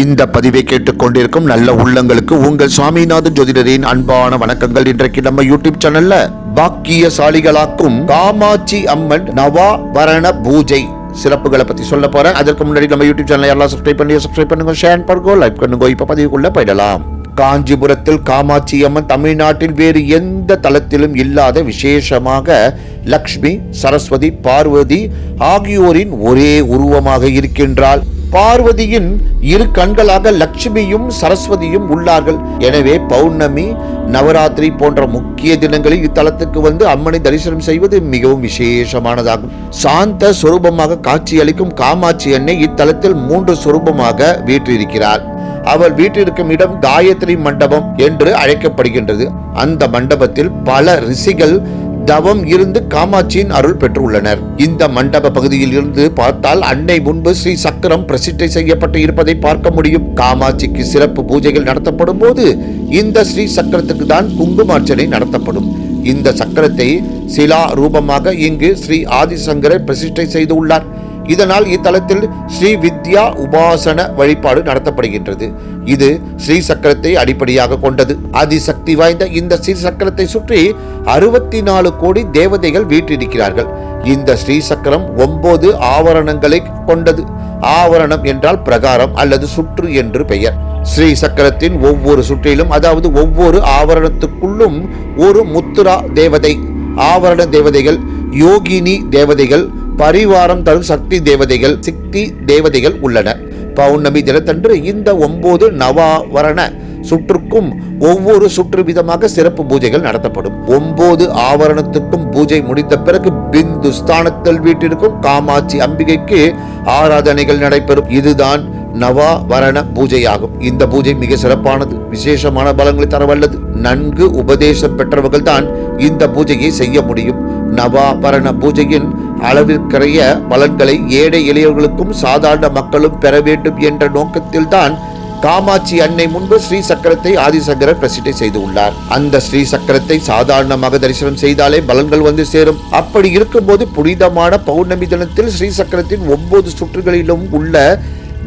இந்த பதிவை கேட்டுக்கொண்டிருக்கும் நல்ல உள்ளங்களுக்கு உங்கள் சுவாமிநாதன் ஜோதிடரின் அன்பான வணக்கங்கள் இன்றைக்கு நம்ம யூடியூப் சேனல்ல பாக்கியசாலிகளாக்கும் காமாட்சி அம்மன் நவாபரண பூஜை சிறப்புகளை பத்தி சொல்ல போறேன். அதற்கு முன்னாடி நம்ம யூடியூப் சேனல் எல்லாம் சப்ஸ்கிரைப் பண்ணி சப்ஸ்கிரைப் பண்ணுங்க ஷேர் பண்ணுங்க லைக் பண்ணுங்க. இப்ப பதிவுக்குள்ள போயிடலாம். காஞ்சிபுரத்தில் காமாட்சி அம்மன் தமிழ்நாட்டில் வேறு எந்த தலத்திலும் இல்லாத விசேஷமாக லக்ஷ்மி சரஸ்வதி பார்வதி ஆகியோரின் ஒரே உருவமாக இருக்கின்றாள். பார்வதியின் இரு கண்களாக லட்சுமியும் சரஸ்வதியும் உள்ளார்கள். எனவே பௌர்ணமி நவராத்திரி போன்ற முக்கிய தினங்களில் இத்தலத்துக்கு வந்து அம்மனை தரிசனம் செய்வது மிகவும் விசேஷமானதாகும். சாந்த சுரூபமாக காட்சியளிக்கும் காமாட்சி அன்னை இத்தலத்தில் மூன்று சொரூபமாக வீற்றிருக்கிறார். அவர் வீட்டிற்கும் இடம் காயத்ரி மண்டபம் என்று அழைக்கப்படுகின்றது. அந்த மண்டபத்தில் பல ரிஷிகள் தவம் இருந்து காமாட்சியின் அருள் பெற்றுள்ளனர். இந்த மண்டப பகுதியில் இருந்து பார்த்தால் அன்னை முன்பு ஸ்ரீ சக்கரம் பிரசிட்டை செய்யப்பட்டு இருப்பதை பார்க்க முடியும். காமாட்சிக்கு சிறப்பு பூஜைகள் நடத்தப்படும் போது இந்த ஸ்ரீ சக்கரத்துக்கு தான் குங்குமார்ச்சனை நடத்தப்படும். இந்த சக்கரத்தை சிலா ரூபமாக இங்கு ஸ்ரீ ஆதிசங்கரர் பிரசிஷ்டை செய்துள்ளார் இதனால் இத்தலத்தில் ஸ்ரீ வித்யா உபாசன வழிபாடு நடத்தப்படுகின்றது. இது ஸ்ரீ சக்கரத்தை அடிப்படையாக கொண்டது. அதிசக்தி வாய்ந்த இந்த ஸ்ரீ சக்கரத்தை சுற்றி அறுபத்தி நாலு கோடி தேவதைகள் வீற்றிருக்கிறார்கள். இந்த ஸ்ரீ சக்கரம் ஒன்பது ஆவரணங்களை கொண்டது. ஆவரணம் என்றால் பிரகாரம் அல்லது சுற்று என்று பெயர். ஸ்ரீ சக்கரத்தின் ஒவ்வொரு சுற்றிலும் அதாவது ஒவ்வொரு ஆவரணத்துக்குள்ளும் ஒரு முத்துரா தேவதை ஆவரண தேவதைகள் யோகினி தேவதைகள் பரிவாரம் தரும் சக்தி தேவதைகள் சக்தி தேவதைகள் உள்ளன. பௌர்ணமி தினத்தன்று இந்த ஒன்பது நவாவரண சுற்றுக்கும் ஒவ்வொரு சுற்று விதமாக சிறப்பு பூஜைகள் நடத்தப்படும். ஒன்பது ஆவரணத்துக்கும் பூஜை முடிந்த பிறகு பிந்து ஸ்தானத்தில் வீட்டிற்கும் காமாட்சி அம்பிகைக்கு ஆராதனைகள் நடைபெறும். இதுதான் நவாவரண பூஜையாகும். இந்த பூஜை மிக சிறப்பானது. விசேஷமான பலங்களை தரவல்லது. நன்கு உபதேசம் பெற்றவர்கள் தான் இந்த பூஜையை செய்ய முடியும். நவாபரண பூஜையின் அளவிற்கரிய பலன்களை ஏழை எளியவர்களுக்கும் சாதாரண மக்களும் பெற வேண்டும் என்ற நோக்கத்தில்தான் காமாட்சி அன்னை முன்பு ஸ்ரீ சக்கரத்தை ஆதிசங்கரர் பிரசிட்டை செய்து உள்ளார். அந்த ஸ்ரீ சக்கரத்தை சாதாரணமாக தரிசனம் செய்தாலே பலன்கள் வந்து சேரும். அப்படி இருக்கும்போது புனிதமான பௌர்ணமி தினத்தில் ஸ்ரீ சக்கரத்தின் ஒன்பது சுற்றுகளிலும் உள்ள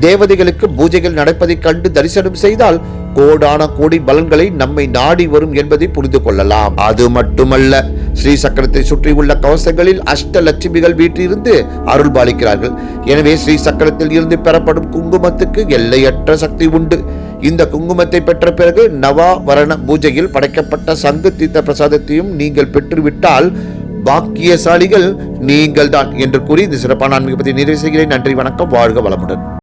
தேவதைகளுக்கு பூஜைகள் நடப்பதைக் கண்டு தரிசனம் செய்தால் கோடான கோடி பலன்களை நம்மை நாடி வரும் என்பதை புரிந்து கொள்ளலாம். அது மட்டுமல்ல ஸ்ரீ சக்கரத்தை சுற்றி உள்ள கவசங்களில் அஷ்ட லட்சுமிகள் வீட்டிலிருந்து அருள் பாலிக்கிறார்கள். எனவே ஸ்ரீ சக்கரத்தில் இருந்து பெறப்படும் குங்குமத்துக்கு எல்லையற்ற சக்தி உண்டு. இந்த குங்குமத்தை பெற்ற பிறகு நவாவரண பூஜையில் படைக்கப்பட்ட சங்கு தீர்த்த பிரசாதத்தையும் நீங்கள் பெற்றுவிட்டால் பாக்கியசாலிகள் நீங்கள் தான் என்று கூறி இந்த சிறப்பான ஆன்மீக பற்றி நிறைவு செய்கிறேன். நன்றி வணக்கம் வாழ்க வளமுடன்.